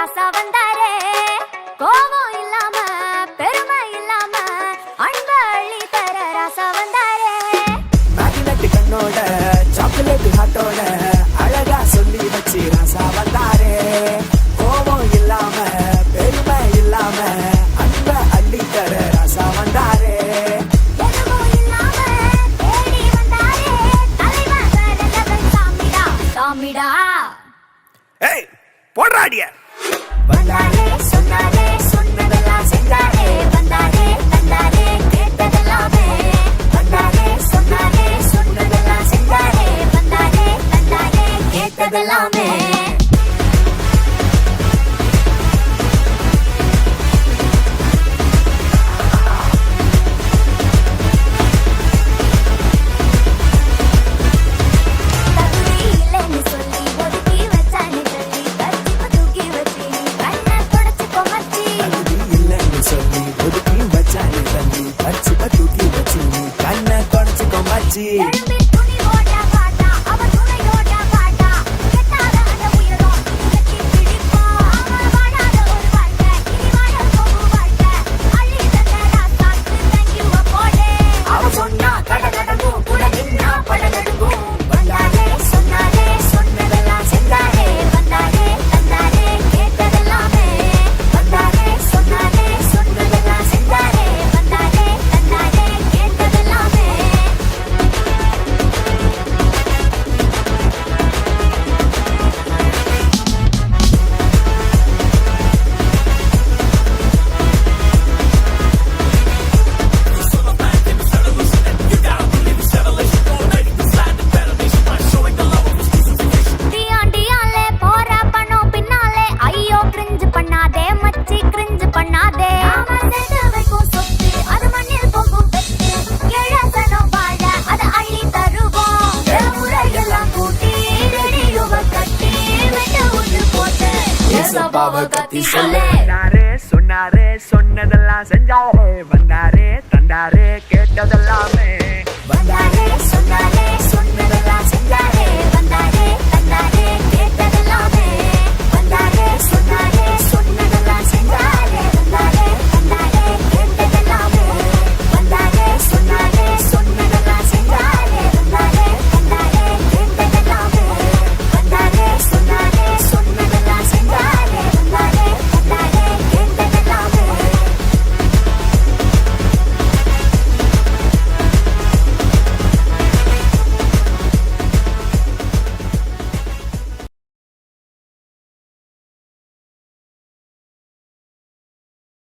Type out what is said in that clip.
Yes, I've been Party. அப்பாவை பத்தி சொல்லு சொன்னாரே சொன்னதெல்லாம் செஞ்சாரே வந்தாரே தந்தாரே கேட்டதெல்லாமே. வந்தாரே சொன்னாரே.